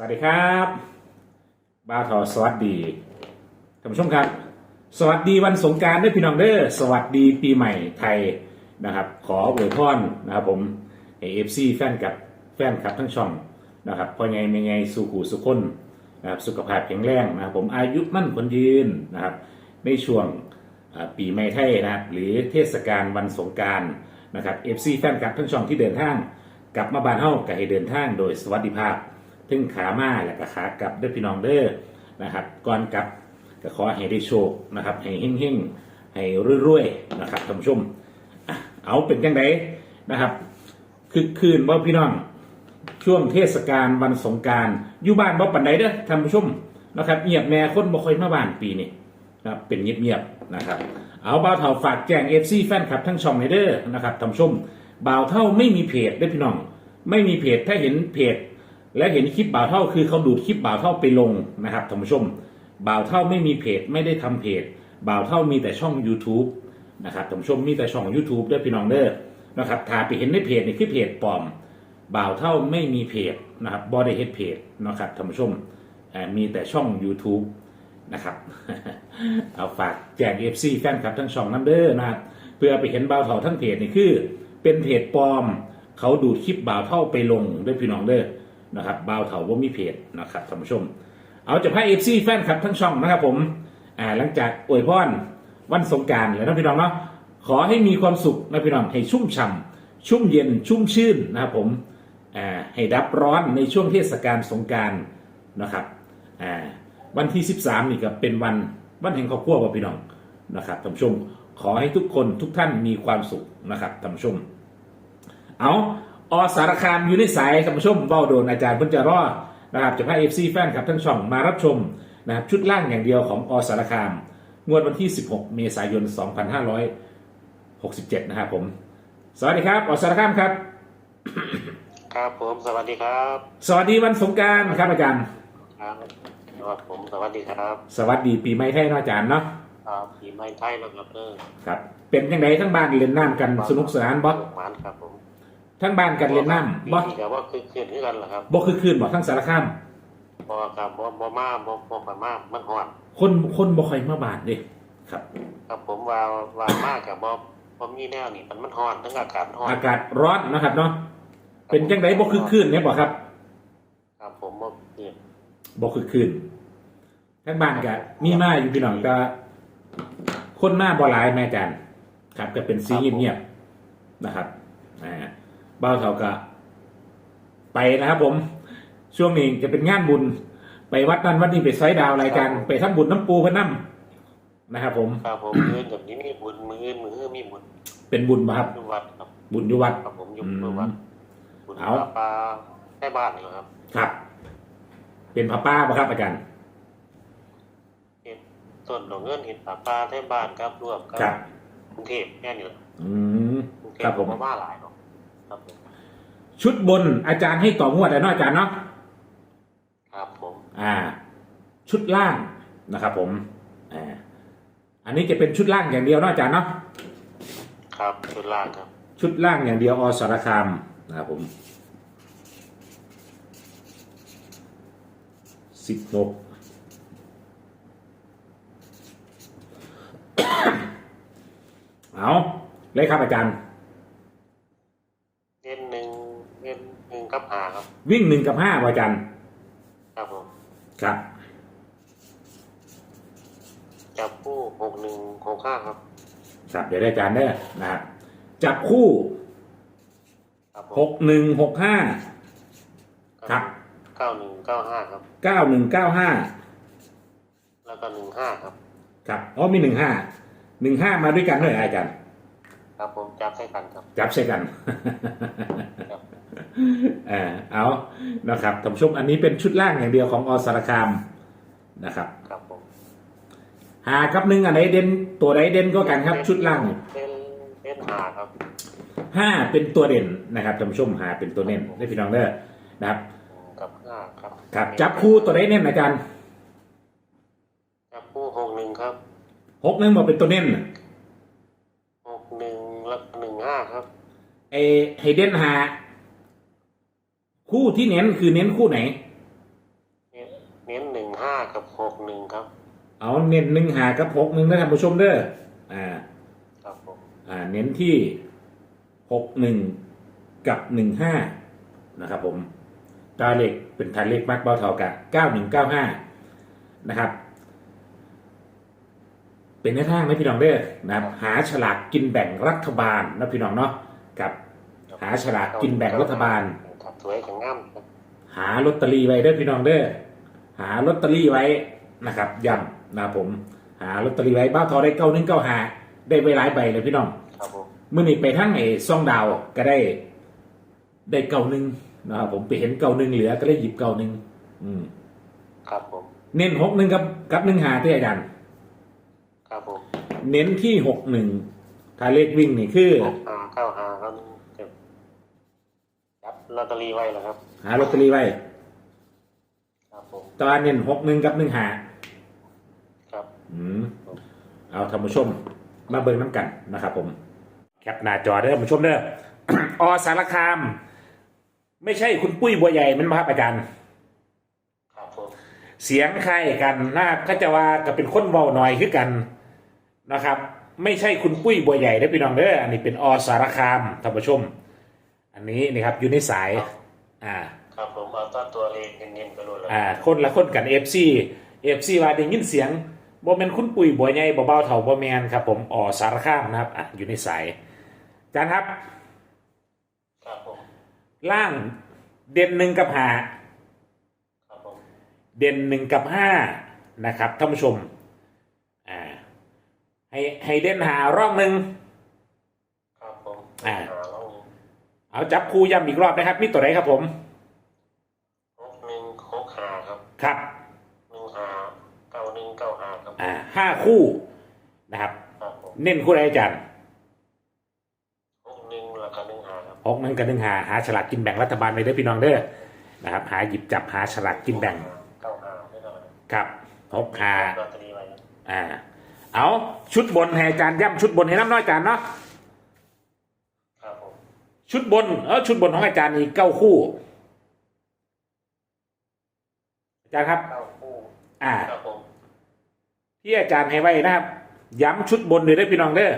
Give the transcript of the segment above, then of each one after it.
สวัสดีครับบ้าทอสวัสดีท่านผู้ชมครับ สวัสดีวันสงการด้วยพี่น้องเด้อสวัสดีปีใหม่ไทยนะครับ ขออวยพรนะครับผมเอฟซีแฟนกับแฟนคลับทั้งช่องนะครับพอไงไม่ไงสู่หูสุขคนนะครับสุขภาพแข็งแรงนะครับผมอายุมั่นคนยืนนะครับในช่วงปีใหม่ไทยนะครับหรือเทศกาลวันสงการนะครับเอฟซีแฟนคลับทั้งช่องที่เดินทางกลับมาบ้านเฮาก็ให้เดินทางโดยสวัสดิภาพ ถึงขามาและก็ขากลับเด้วยพี่น้องเด้อนะครับก่อนกลับก็ขอให้ได้โชคนะครับให้เฮงๆให้รวยๆนะครับท่านผู้ชมอะเอาเป็นจังไดนะครับ คือคืนว่าพี่น้องช่วงเทศกาลวันสงการอยู่บ้านบ่ปันใดเด้อท่านผู้ชมนะครับเงียบแน่คนบ่ค่อยมาบ้านปีนี้นะครับเป็นเงียบๆนะครับ เอาบ่าวเท่าฝากแจ้ง FC แฟนคลับทั้งช่องในเด้อนะครับท่านผู้ชมบ่าวเท่าไม่มีเพจเด้อพี่น้อง ไม่มีเพจถ้าเห็นเพจ และเห็นคลิปบ่าวเท่าคือเขาดูดคลิปบ่าวเท่าไปลงนะครับท่านผู้ชมบ่าวเท่าไม่มีเพจไม่ได้ทำเพจบ่าวเท่ามีแต่ช่อง YouTube นะครับท่านผู้ชมมีแต่ช่อง YouTube ด้อพี่น้องเด้อนะครับถ้าไปเห็นในเพจนี่คือเพจปลอมบ่าวเท่าไม่มีเพจนะครับบอได้เฮดเพจนะครับท่านผู้ชมมีแต่ช่อง YouTube นะครับเอาฝากแจ้ง FC แฟนคลับทั้งช่องน้ำเด้อนะครับเพื่อไปเห็นบ่าวเท่าทั้งเพจนี่คือ เป็นเพจปลอม เขาดูดคลิปบ่าวเท่าไปลงด้วยพี่น้องเด้อ นะครับบ่าวเท่าว่ามีเพจนะครับท่านผู้ชม เอาจะพา FC แฟนคลับทั้งช่องนะครับผมอ่าหลังจากอวยพรวันสงการแล้วนะพี่น้องเนาะขอให้มีความสุขนะพี่น้องให้ชุ่มฉ่ำชุ่มเย็นชุ่มชื่นนะครับผมอ่าให้ดับร้อนในช่วงเทศกาลสงการนะครับอ่าวันที่ 13 นี่ก็เป็นวันวันแห่งครอบครัวว่าพี่น้องนะครับท่านผู้ชมขอให้ทุกคนทุกท่านมีความสุขนะครับท่านผู้ชมเอา อสารคามอยู่ในสายท่านผู้ชมเบ้าโดนอาจารย์เพิ่นจะรอดนะครับจะพาเอฟซีแฟนครับทั้งช่องมารับชมนะครับชุดล่างอย่างเดียวของอสารคาม งวดวันที่ 16 เมษายน 2567 นะครับผม สวัสดีครับ อสารคามครับ ครับผมสวัสดีครับสวัสดีวันสงกรารครับอาจารย์ ครับครับผมสวัสดีครับสวัสดีปีใหม่ไทยเนาะอาจารย์เนาะครับปีใหม่ไทยแล้วครับเออครับ เป็นยังไงทั้งบ้านเล่นน้ำกันสนุกสนานบ่หมานครับผม ทั้งบ้านกันเล่นน้ำบ่ปีนี้ก็ว่าคือคืนที่กันเหรอครับบ่คือคืนบ่ทั้งสารคามบ่ครับบ่บ่มาบ่บ่ไปมามันฮ้อนคนคนบ่ค่อยมาบ้านเด้ครับ ครับผมว่าว่ามากกับบ่บ่มีแนวนี่มันมันฮ้อนทั้งอากาศฮ้อนอากาศร้อนนะครับเนาะเป็นจังไดบ่คือคืนเนี่ยบ่ครับครับผมบ่เนี่ยบ่คือคืนทั้งบ้านก็มีมาอยู่พี่น้องก็คนมาบ่หลายแม่อาจารย์ครับก็เป็นสีเงียบๆนะครับอ่า บ้าวเฒ่าก็ไปนะครับผม ช่วงนี้จะเป็นงานบุญ ไปวัดนั้นวัดนี้ไปไซดาวรายการไปทำบุญน้ำปูพระน้ำนะครับผมครับผมมื้อกับนี้มีบุญมื้ออื่นมื้อมีบุญเป็นบุญบ่ครับอยู่วัดครับบุญอยู่วัดครับผมอยู่อืมอยู่วัดบุญเอาปลาปลาใกล้บ้านนี่แหละครับ ครับ เป็นพระป้าบ่ครับอาจารย์เห็นส่วนดอกเงินเห็นปลาปลาใกล้บ้านครับรวมกับครับกรุงเทพแค่นี้แหละอืมกรุงเทครัพบผมบ่มาหลายหรอก ครับผมชุดบนอาจารย์ให้ต่องวดแล้วเนาะอาจารย์เนาะครับผมอ่า ชุดล่างนะครับ ผมอ่าอันนี้จะเป็นชุดล่างอย่างเดียวเนาะอาจารย์เนาะครับชุดล่างครับ ชุดล่างอย่างเดียวอสารคามนะครับผมสิบหกเอาเลยครับอาจารย์ ล่นหนึ่งกับหาครับ วิ่งหนึ่งกับห้าอาจารย์ครับผมครับ จับคู่หกหนึ่งหกห้าครับครับเดี๋ยวได้อาจารย์ได้อนะครับจับคู่ครับผมหกหนึ่งหกห้า ครับ เก้าหนึ่งเก้าห้าครับ เก้าหนึ่งเก้าห้าแล้วก็หนึ่งห้าครับ ครับอ๋อมีหนึ่งห้าหนึ่งห้ามาด้วยกันเลยอาจารย์ ครับผมจับให้กันครับ จับใช่กัน ครับเออเอานะครับท่านผู้ชมอันนี้เป็นชุดล่างอย่างเดียวของอสารคามนะครับ ครับผมหากับหนึ่งอันไหนเด่นตัวไหนเด่นก็กันครับ ชุดล่างเล่นเล่นหาครับห้าเป็นตัวเด่นนะครับท่านผู้ชมหาเป็นตัวเน้นได้พี่น้องเด้อนะครับกับห้าครับครับจับคู่ตัวไหนเน้นอาจารย์จับคู่หกหนึ่งครับหกหนึ่งบอกเป็นตัวเน้นหกหนึ่งแล้วก็หนึ่งห้าครับไอให้เด่นหา คู่ที่เน้นคือเน้นคู่ไหนกับหกหนึ่งครับ เอาเน้นหนึ่งหากับหกหนึ่งนะท่านผู้ชมเด้ออ่า ครับผมอ่า เน้นที่หกหนึ่งกับหนึ่งห้านะครับผมตาเล็กเป็นทายเลขมากเบาเท่ากับเก้าหนึ่งเก้าห้านะครับ เป็นแนวทางนะพี่น้องเด้อนะครับ หาฉลากกินแบ่งรัฐบาลนะพี่น้องเนาะกับ หาฉลากกินแบ่งรัฐบาลครับ สวยของงามครับหาลอตเตอรี่ไว้เด้อพี่น้องเด้อหาลอตเตอรี่ไว้นะครับย้ำนะครับผม หาลอตเตอรี่ไว้บ้าทอได้เก้าหนึ่งเก้าหาได้ไว้หลายใบเลยพี่น้องครับผมเมื่อนี้ไปทั้งไอ้ซ่องดาวก็ได้ ได้เก้าหนึ่งนะครับผมไปเห็นเก้าหนึ่งเหลือก็เลยหยิบเก้าหนึ่งอืม ครับผมเน้นหกหนึ่งกับกับหนึ่งหาที่อาจารย์ครับผมเน้นที่หกหนึ่งถ้าเลขวิ่งนี่คือหกห้าเก้าห้าครับจับ ลอตเตอรี่ไว้แล้วครับ หาลอตเตอรี่ไว้ครับผมตอนเน้นหกหนึ่งกับหนึ่งหาครับ อืมเอาท่านผู้ชม มาเบิ่งน้ำกันนะครับผม แคปหน้าจอเด้อท่านผู้ชมเด้อ อสารคาม ไม่ใช่คุณปุ้ยบัวใหญ่มันมาครับอาจารย์ครับผมเสียงใครกันนะก็จะว่าก็เป็นคนเบาหน่อยคือกันนะครับ ไม่ใช่คุณปุ้ยบัวใหญ่ได้อพี่น้องเด้ออันนี้เป็นอสารคามท่านผู้ชม อันนี้นี่ครับอยู่ในสาย อ่า ครับผมเอาต้นตัวเลขเงินๆไปเลยแล้วอ่า คนละคนกันเอฟซีเอฟซีว่าได้ยินเสียงบ่แมนคุณปุ๋ยบัวใหญ่บ่เบาเถ่าบ่แมนครับ ผมอ๋อสารคามนะครับอะอยู่ในสายอาจารย์ครับ ครับผมล่างเด่นหนึ่งกับหาครับผมเด่นหนึ่งกับห้านะครับท่านผู้ชมอ่าให้ให้เด่นหาร่องหนึ่ง ครับผม อ่า หาแล้ว เอาจับคู่ย้ำอีกรอบนะครับ มีตัวไหนครับผมหกหนึ่งหกห้าครับครับหนึ่งห้าเก้าหนึ่งเก้าห้าครับอ่าห้าคู่นะครับ ครับผมเน้นคู่ใดอาจารย์หกหนึ่งแล้วก็หนึ่งห้าครับหกหนึ่งกับหนึ่งหาหาฉลากกินแบ่งรัฐบาลไปเด้อพี่น้องเด้อนะครับ หาหยิบจับหาฉลากกินแบ่งเก้าห้าไม่ต้องครับหกหาลอตเตอรี่ไว้ครับอ่า เอาชุดบนให้อาจารย์ย้ำชุดบนให้น้ำน้อยอาจารย์เนาะครับผม ชุดบนเออชุดบนของอาจารย์นี่เก้าคู่ อาจารย์ครับเก้าคู่อ่า ครับผมที่อาจารย์ให้ไว้นะครับ ย้ำชุดบนเลยได้อพี่น้องเด้อ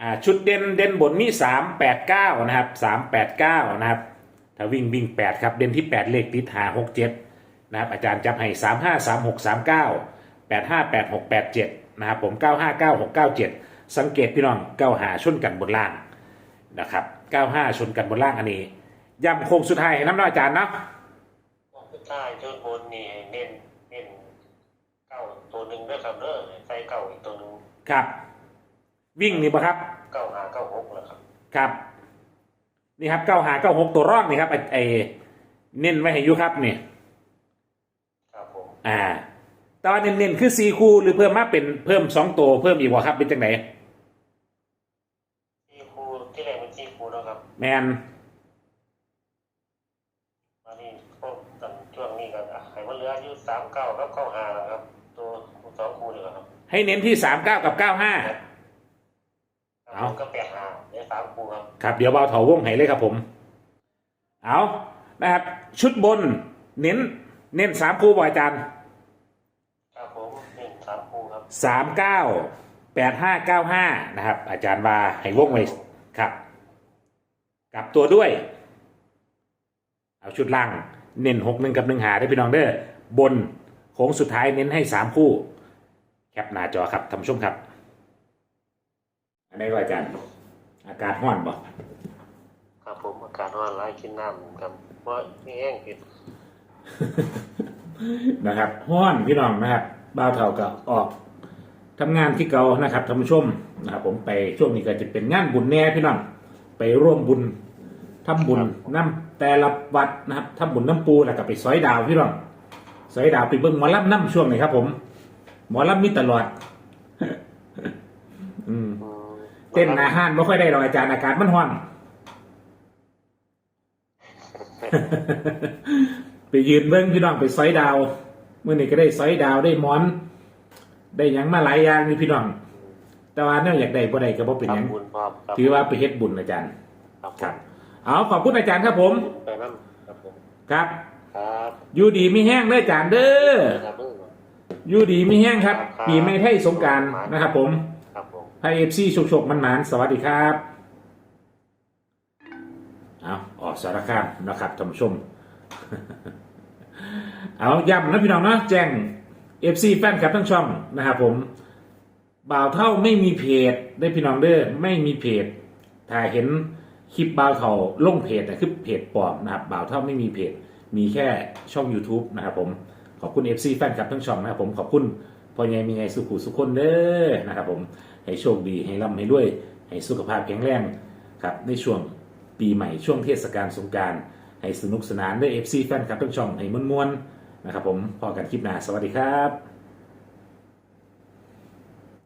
อ่าชุดเด่นเด่นบนมีสามแปดเก้านะครับสามแปดเก้านะครับ ถ้าวิ่งวิ่งแปดครับ เด่นที่แปดเลขติดหาหกเจ็ดนะครับอาจารย์จับให้สามห้าสามหกสามเก้าแปดห้าแปดหกแปดเจ็ดนะครับผมเก้าห้าเก้าหกเก้าเจ็ด สังเกตพี่น้องเก้าหาชนกันบนล่างนะครับเก้าห้าชนกันบนล่างอันนี้ย้ำโค้งสุดท้ายให้น้ำน้อยอาจารย์เนาะขึ้นใต้ชุดบนนี่เน้นเน้นเก้าตัวหนึ่งด้วยครับเด้อใส่เก้าอีกตัวหนึ่งครับ วิ่งนี่ปะครับเก้าห้าเก้าหกแล้วครับครับนี่ครับเก้าหาเก้าหกตัวร่องนี่ครับไอ้ไอ้เน้นไว้ให้อยุครับนี่ครับผมอ่าแตอนเน้นๆคือสี่คู่หรือเพิ่มมาเป็นเพิ่มสองตัวเพิ่มอีกวะครับเป็นจังไหน ที่ครูที่แรกเป็นที่ครู แล้วครับแมนมานี่พวกตอนช่วงนี้ก็อะให้มันเหลืออายุสามเก้ากับเก้าห้าแล้วครับ ตัวสองครูเลยครับ ให้เน้นที่สามเก้ากับเก้าห้าครับเอา ก็แปดห้าเนี่ยสามครูครับ ครับ เดี๋ยวเบาเถาวงให้เลยครับผม เอานะครับ ชุดบน เน้น เน้นสามคู่บ่อาจารย์ครับผมหนึ่งสามครูครับสามเก้าแปดห้าเก้าห้านะครับ อาจารย์ว่าให้วงไว้ครับ กลับตัวด้วย เอาชุดล่างเน้นหกหนึ่งกับหนึ่งหาได้พี่น้องเด้อบนโค้งสุดท้ายเน้นให้สามคู่ แคปหน้าจอครับท่านผู้ชมครับ อันนี้ก็อาจารย์อากาศห้อนบ่ครับผมอาการว่าร้ายกินน้ำครับเพราะนี่แห้งผิดนะครับห้อนพี่น้องนะครับบ่าวเท่ากับออกทำงานที่เก่านะครับท่านผู้ชมนะครับผมไปช่วงนี้ก็จะเป็นงานบุญแน่พี่น้อง ไปร่วมบุญทำบุญน้ำแต่ละวัดนะครับทำบุญน้ำปูแล้วก็ไปซอยดาวพี่น้องซอยดาวไปเบิ้งหมอลำน้ำช่วงนี้ครับ ผม หมอลำมีตลอด อืมอืมเต้นอาหารไม่ค่อยได้หรอกอาจารย์อากาศมันห้อนไปยืนเบิ้งพี่น้องไปซอยดาวเมื่อนี้ก็ได้ซอยดาวได้หมอน ได้หยังมาหลายอย่างนี่พี่น้อง แต่ว่าเนี่ยอยากได้บ่ได้ก็บ่เป็นหยังทำบุญพร้อมครับถือว่าไปเฮ็ดบุญอาจารย์ครับผครับมเอาขอบคุณอาจารย์ครับผมไปนั่นครับผมครับคครับอยู่ดีไม่แห้งเด้อจานเด้อครับเด้ออยู่ดีไม่แห้งครับ ครับ ปีไม่ไทยสงกรารนะครับผม ครับผมไทยเอฟซีโชคโชคมันหมานสวัสดีครับเอาออกสารคามนะครับท่านผู้ชม เอาย้ำนะพี่น้องเนาะแจ้งเอฟซีแฟนคลับทั้งช่องนะครับผม บ่าวเท่าไม่มีเพจได้พี่น้องเด้อไม่มีเพจถ้าเห็นคลิปบ่าวเท่าลงเพจนะคือเพจปลอมนะครับบ่าวเท่าไม่มีเพจ มีแค่ช่อง YouTube นะครับผมขอบคุณ FC แฟนคลับทั้งช่องนะครับผมขอบคุณพ่อใหญ่มีไงสุขุสุขคนเด้อนะครับผมให้โชคดีให้ร่ำให้ด้วย ให้สุขภาพแข็งแรงครับในช่วงปีใหม่ช่วงเทศกาลสงกรารให้สนุกสนานด้วย FC แฟนคลับทั้งช่องให้มวนๆนะครับผมพอกันคลิปหน้าสวัสดีครับ